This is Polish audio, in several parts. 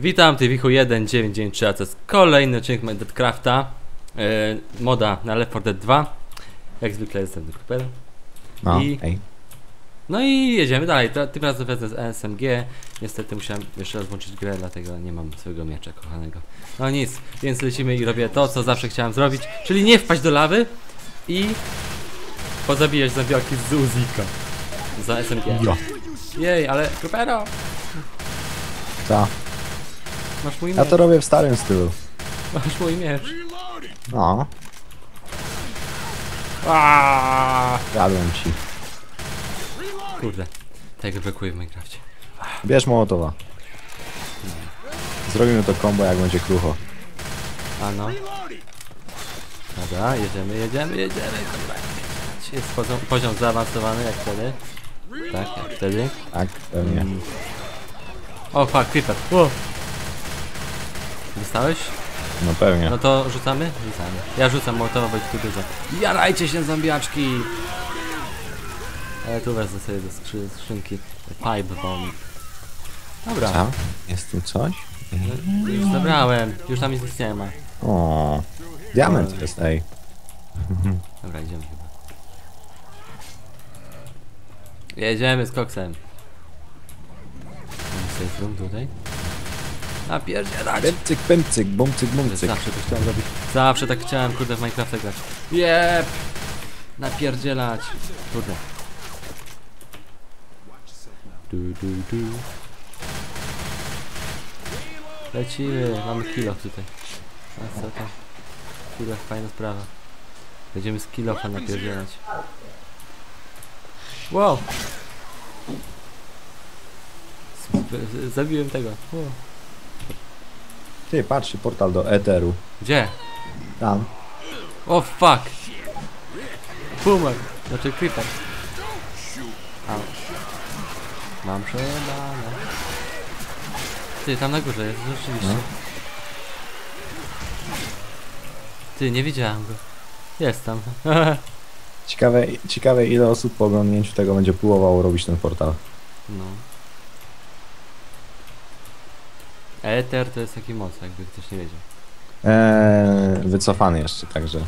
Witam, Tywichu 1993, a to jest kolejny odcinek Minecrafta, yy, moda na Left 4 Dead 2. Jak zwykle jestem Cooper. No, I- ej. No i jedziemy dalej, to, tym razem wezmę z SMG. Niestety musiałem jeszcze raz włączyć grę, dlatego nie mam swojego miecza kochanego. No nic, więc lecimy i robię to, co zawsze chciałem zrobić, czyli nie wpaść do lawy i pozabijać zabiałki z Uzika. Za SMG. Jo. Jej, ale Coopero, Co? Masz mój Ja miecz, to robię w starym stylu. masz mój miecz. No, Aaaa! jadłem ci. Kurde, tego brakuje w Minecrafcie. Bierz Mołotowa. Zrobimy to combo jak będzie krucho. A no. Dobra, jedziemy, jedziemy, jedziemy. Dobra. Jest poziom, poziom zaawansowany jak wtedy. Tak, jak wtedy. Tak, pewnie. Mm. O fuck, creeper. O. Dostałeś? No pewnie. No to rzucamy? Rzucamy. Ja rzucam jest tu dużo. Jarajcie się zombiaczki! Ale tu wezmę sobie do skrzy skrzynki pipe bomb. Dobra, Co? Jest tu coś? już zabrałem. Już tam nic nie ma. O, diament jest, ej. Dobra, idziemy chyba. Jedziemy z koksem. Safe room tutaj. Napierdzielać! Pęcyk, pęcyk, bumcyk, bumcyk. Zawsze to chciałem robić. Zawsze tak chciałem, kurde, w Minecrafta grać. Jep! Napierdzielać! Kurde. Du, du, du. Lecimy, mamy kilo tutaj. A co tam? Kurde, fajna sprawa. Będziemy z kilofa napierdzielać. Wow! Zabiłem tego. Wow. Ty, patrz, portal do Eteru. Gdzie? Tam. O fuck! Pumak! Znaczy creeper. Au. Mam przejebane. Ty, tam na górze jest, rzeczywiście. No. Ty, nie widziałem go. Jest tam. Ciekawe, ciekawe ile osób po oglądnięciu tego będzie próbowało robić ten portal. no. Ether to jest taki moc, jakby ktoś nie wiedział. Eee, wycofany jeszcze, także.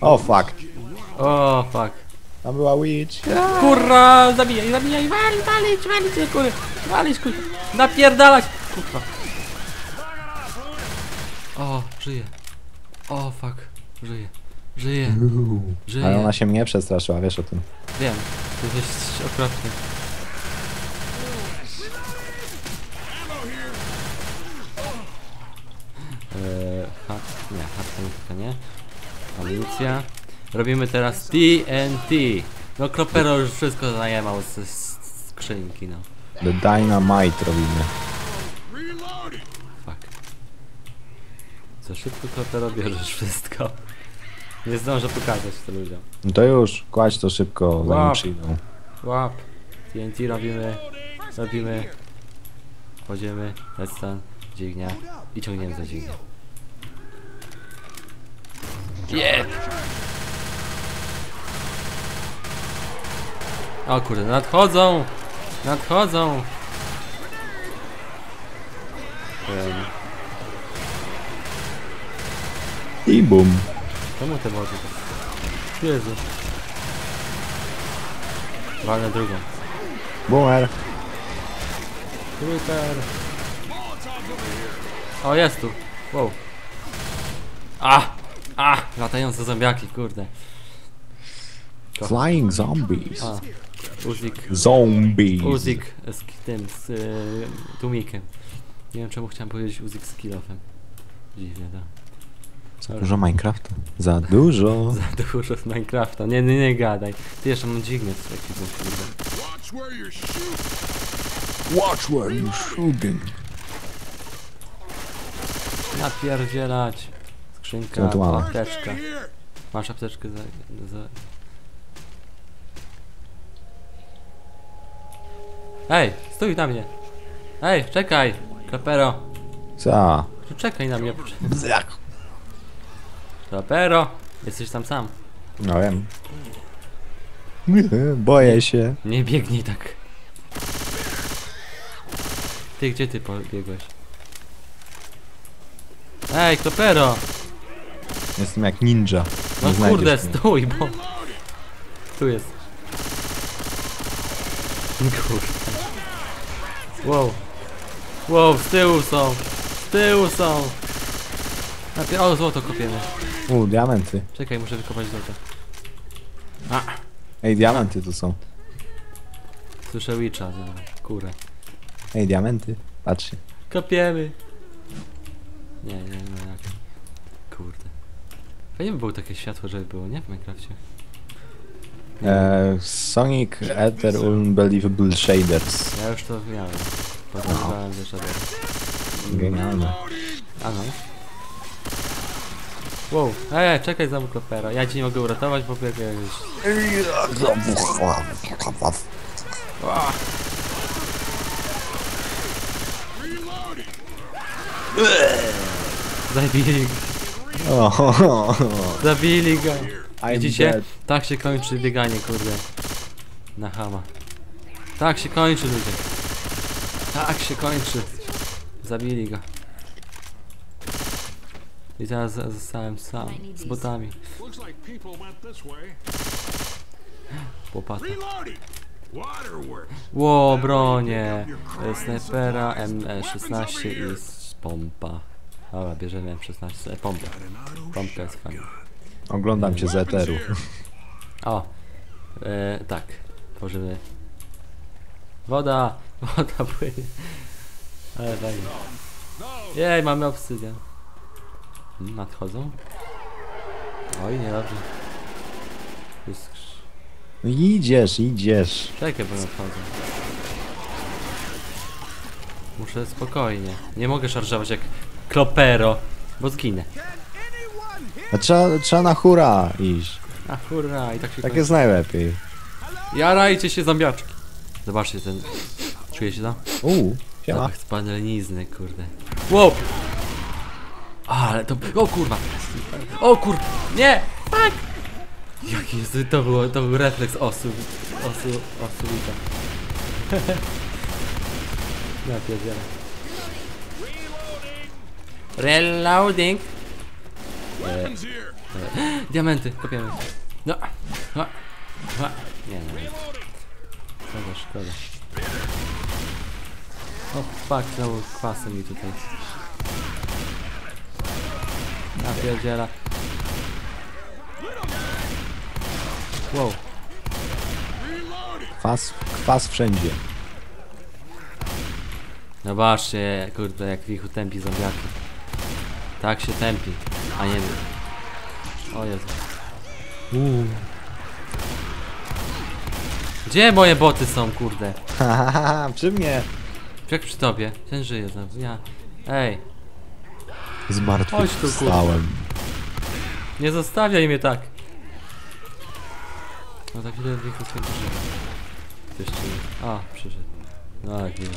O fuck. O fuck. Tam była witch. Kurwa, zabijaj, zabijaj, walić, walić, walić, kurwa, walić, kurwa, napierdalać, kurwa. O, żyje. O, fuck, żyje, żyje, żyje. Ale ona się mnie przestraszyła, wiesz o tym. Wiem, to jest okropne. Eee, hat, nie, nie. Amunicja. Robimy teraz TNT. No Kropero już wszystko zajemał ze skrzynki, no. The Dynamite robimy. Fuck. Za szybko Kropero bierzesz wszystko. Nie zdążę pokazać to ludziom. No to już, kładź to szybko, zanim przyjdą. Łap. TNT robimy. Robimy. Kładziemy. Redstone. Dźwignia. I ciągniemy za dźwignię. Jep! O kurde, nadchodzą! Nadchodzą! I bum. Czemu te wody? Jezu. Walnę drugą. Boomer. Creeper. O, jest tu. Wow. A! A! Latające zombiaki, kurde. Flying zombies. A. Uzik. Zombies. Uzik z tym, z y, tłumikiem. Nie wiem czemu chciałem powiedzieć Uzik z kilofem. Dziwnie, tak. Za dużo Minecrafta. Za dużo. Za dużo z Minecrafta. Nie, nie, nie gadaj. Ty jeszcze mam dźwignię z takiego, kurde. Watch where you're shooting. Watch where you shooting. Napierdzielać. Skrzynka, Co tu mamy? apteczka. Masz apteczkę za... za... Ej, stój na mnie. Ej, czekaj. Klapero. Co? Czekaj na mnie. Bzak. Klapero. Jesteś tam sam. No wiem. Boję się. Nie biegnij tak. Ty, gdzie ty pobiegłeś? Ej, Klopero! Jestem jak ninja. No Nie kurde, mnie. stój, bo... Tu jest. Kurde. Wow. Wow, z tyłu są. Z tyłu są. Najpierw, o, złoto kopiemy. U, diamenty. Czekaj, muszę wykopać złoto. Ej, diamenty tu są. Słyszę Witcha, dobra. Kurę. Ej, diamenty. Patrzcie. Kopiemy. Nie, nie, no jak. Kurde. Fajnie by było takie światło, żeby było, nie? W Minecrafcie. E, Sonic Ether Unbelievable Shaders. Ja już to miałem. Podawałem ze Shadow. Genialne. A no. Wow, ej, ej, czekaj za Klopera. Ja ci nie mogę uratować, bo biegłeś. Zabili go. O, Zabili go. I'm Widzicie? dead. Tak się kończy bieganie, kurde. Na hama. Tak się kończy, ludzie. Tak się kończy. Zabili go. I teraz zostałem sam, z botami. Łopata. Ło, bronie. E, Snajpera, M16 i s- pompa. Dobra, bierzemy M16, e, pompę. Pompka jest fajna. Oglądam cię z Eteru. O, e, tak, tworzymy. Woda, woda płynie. Ale fajnie. Jej, mamy obsydian. Nadchodzą? Oj, niedobrze. Tu jest krz- No idziesz, idziesz. Czekaj, bo nadchodzą. Muszę spokojnie. Nie mogę szarżować jak klopero, bo zginę. A trzeba, trzeba na hura iść. A hurra, i tak się Tak kończy. jest najlepiej. Jarajcie się zombiaczki. Zobaczcie ten... Czuje się to? Uuu, siema. Zapach spalenizny, kurde. Wow! Ale to... O kurwa! O kur... Nie! Tak! Jaki jest... To, było, to był refleks osu... Osu... Osulita. Ja pierdzielę. Reloading! Weapons here. Diamenty, kopiemy. No. No. No. Nie, no. nie. Szkoda, szkoda. O, fuck, znowu kwasy mi tutaj. Ja pierdziela. Wow. Kwas, kwas wszędzie. Zobaczcie, kurde, jak wichu tępi zombiaki. Tak się tępi, a nie wiem. O Jezu. Uuu. Gdzie moje boty są, kurde? Hahaha, przy mnie. Jak przy tobie? Ten żyje znowu, ja. Ej, Chodź tu, kurde. Zmartwychwstałem. nie zostawiaj mnie tak. No tak ile wichu skończy żyje. Ktoś czy... A, przyszedł. No jak miło.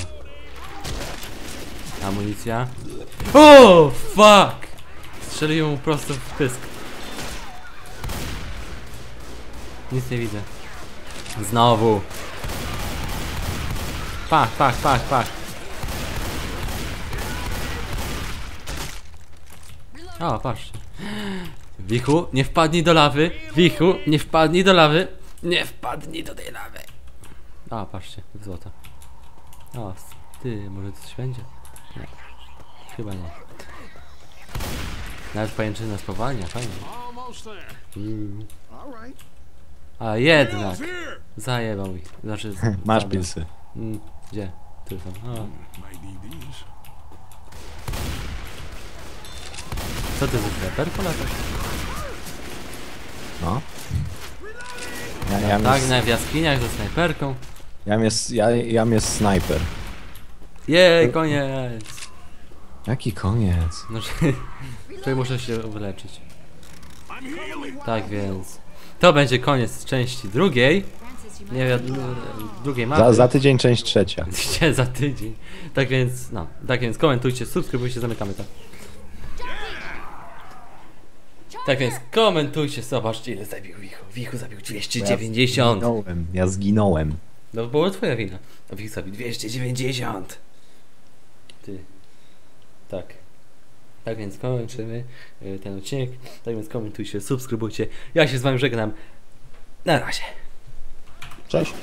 Amunicja. O, fuck! Strzeliłem mu prosto w pysk. Nic nie widzę. Znowu. Pach, pach, pach, pach. O, patrzcie. Wichu, nie wpadnij do lawy. Wichu, nie wpadnij do lawy. Nie wpadnij do tej lawy. O, patrzcie, złota. O, ty, może coś będzie? Nie. Chyba nie. Nawet pajęczyna spowalnia, fajnie. Mm. A jednak, zajebał mi. Znaczy, Masz zabrał. pilsy. Mm, gdzie? Tu są. O, co ty za kreper? No. Ja, ja, Tak, jest, na w jaskiniach ze snajperką. jam jest, ja, jam jest snajper. Jej, koniec. Jaki koniec? No, że, że muszę się wyleczyć. Tak więc. To będzie koniec części drugiej. Nie wiem, drugiej mapy. Za, za tydzień część trzecia. Gdzie za tydzień. Tak więc, no. Tak więc komentujcie, subskrybujcie, zamykamy to. Tak więc komentujcie, zobaczcie ile zabił Wichu. Wichu zabił 290. Zginąłem, ja zginąłem. No było twoja wina. A Wichu zabił 290. Ty. Tak. Tak więc kończymy y, ten odcinek. Tak więc komentujcie, subskrybujcie. Ja się z wami żegnam. Na razie. Cześć.